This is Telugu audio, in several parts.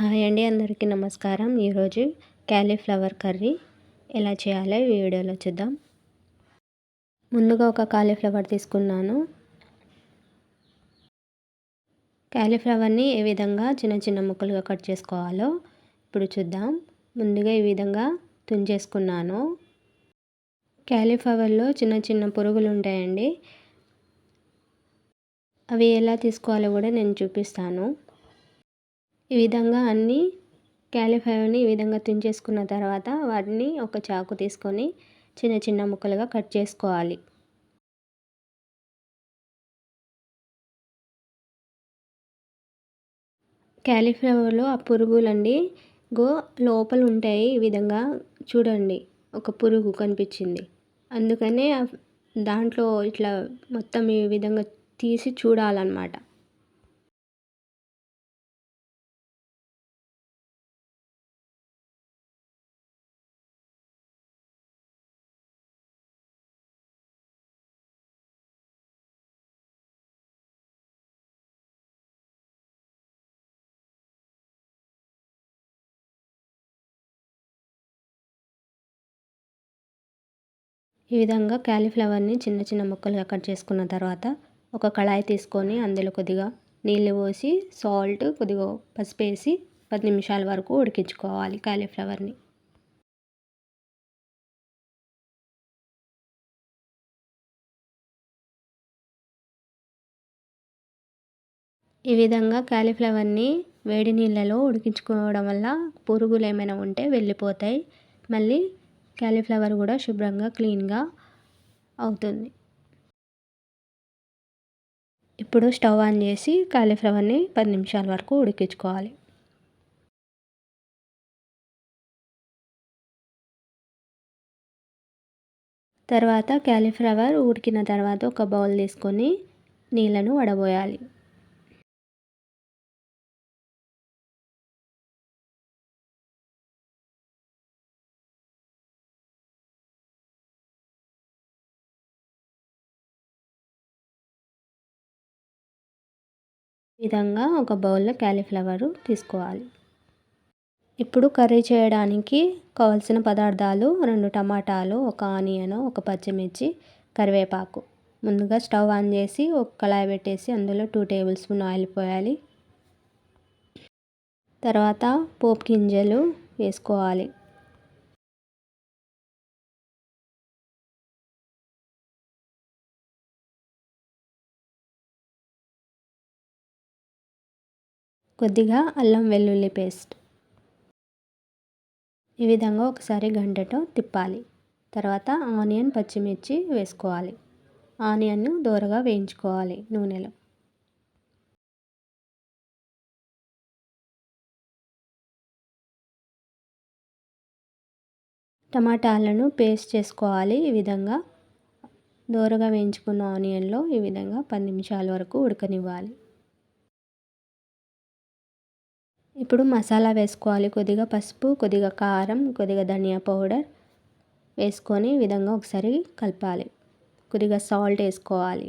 హాయ్ అండి అందరికీ నమస్కారం. ఈరోజు క్యాలీఫ్లవర్ కర్రీ ఎలా చేయాలో ఈ వీడియోలో చూద్దాం. ముందుగా ఒక కాలీఫ్లవర్ తీసుకున్నాను. క్యాలీఫ్లవర్ని ఏ విధంగా చిన్న చిన్న ముక్కలుగా కట్ చేసుకోవాలో ఇప్పుడు చూద్దాం. ముందుగా ఈ విధంగా తుంచేసుకున్నాను. క్యాలీఫ్లవర్లో చిన్న చిన్న పురుగులు ఉంటాయండి. అవి ఎలా తీసుకోవాలో కూడా నేను చూపిస్తాను. ఈ విధంగా అన్నీ క్యాలీఫ్లవర్ని ఈ విధంగా తుంచేసుకున్న తర్వాత వాటిని ఒక చాకు తీసుకొని చిన్న చిన్న ముక్కలుగా కట్ చేసుకోవాలి. క్యాలీఫ్లవర్లో ఆ పురుగులండి గో లోపల ఉంటాయి ఈ విధంగా చూడండి ఒక పురుగు కనిపించింది. అందుకనే దాంట్లో ఇట్లా మొత్తం ఈ విధంగా తీసి చూడాలన్నమాట. ఈ విధంగా క్యాలీఫ్లవర్ని చిన్న చిన్న ముక్కలుగా కట్ చేసుకున్న తర్వాత ఒక కళాయి తీసుకొని అందులో కొద్దిగా నీళ్ళు పోసి సాల్ట్ కొద్దిగా పసుపు వేసి పది నిమిషాల వరకు ఉడికించుకోవాలి కాలీఫ్లవర్ని ఈ విధంగా కాలీఫ్లవర్ని వేడి నీళ్ళలో ఉడికించుకోవడం వల్ల పురుగులు ఏమైనా ఉంటే వెళ్ళిపోతాయి. మళ్ళీ క్యాలీఫ్లవర్ కూడా శుభ్రంగా క్లీన్గా అవుతుంది. ఇప్పుడు స్టవ్ ఆన్ చేసి కాలీఫ్లవర్ని పది నిమిషాల వరకు ఉడికించుకోవాలి. తర్వాత క్యాలీఫ్లవర్ ఉడికిన తర్వాత ఒక బౌల్ తీసుకొని నీళ్ళను వడబోయాలి. విధంగా ఒక బౌల్లో క్యాలీఫ్లవరు తీసుకోవాలి. ఇప్పుడు కర్రీ చేయడానికి కావాల్సిన పదార్థాలు రెండు టమాటాలు ఒక ఆనియన్ ఒక పచ్చిమిర్చి కరివేపాకు. ముందుగా స్టవ్ ఆన్ చేసి ఒక కళాయి పెట్టేసి అందులో టూ టేబుల్ స్పూన్ ఆయిల్ పోయాలి. తర్వాత పోపు గింజలు వేసుకోవాలి. కొద్దిగా అల్లం వెల్లుల్లి పేస్ట్. ఈ విధంగా ఒకసారి గంటతో తిప్పాలి. తర్వాత ఆనియన్ పచ్చిమిర్చి వేసుకోవాలి. ఆనియన్ను దోరగా వేయించుకోవాలి నూనెలో. టమాటాలను పేస్ట్ చేసుకోవాలి ఈ విధంగా. దోరగా వేయించుకున్న ఆనియన్లో ఈ విధంగా పది నిమిషాల వరకు ఉడకనివ్వాలి. ఇప్పుడు మసాలా వేసుకోవాలి. కొద్దిగా పసుపు కొద్దిగా కారం కొద్దిగా ధనియా పౌడర్ వేసుకొని విధంగా ఒకసారి కలపాలి. కొద్దిగా సాల్ట్ వేసుకోవాలి.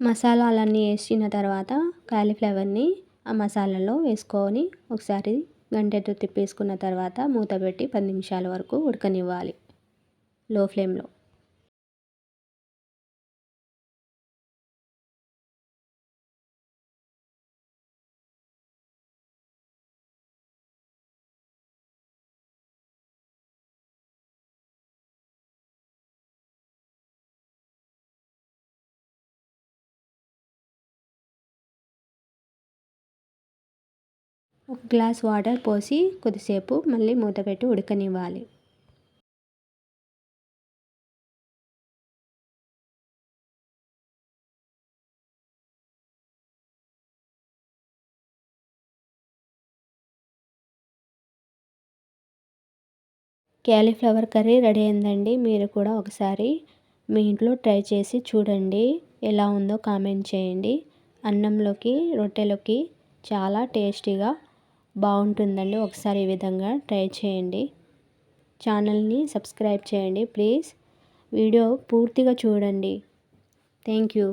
మసాలాలన్నీ వేసిన తర్వాత కాలీఫ్లవర్ని ఆ మసాలాలో వేసుకొని ఒకసారి గంటెట్టు తిప్పేసుకున్న తర్వాత మూత పెట్టి పది నిమిషాల వరకు ఉడకనివ్వాలి. లో ఫ్లేమ్లో. ఒక గ్లాస్ వాటర్ పోసి కొద్దిసేపు మళ్ళీ మూత పెట్టి ఉడకనివ్వాలి. క్యాలీఫ్లవర్ కర్రీ రెడీ అయిందండి. మీరు కూడా ఒకసారి మీ ఇంట్లో ట్రై చేసి చూడండి. ఎలా ఉందో కామెంట్ చేయండి. అన్నంలోకి రొట్టెలోకి చాలా టేస్టీగా బాగుంటుందండి. ఒకసారి ఈ విధంగా ట్రై చేయండి. ఛానల్ని సబ్స్క్రైబ్ చేయండి ప్లీజ్. వీడియో పూర్తిగా చూడండి. Thank you.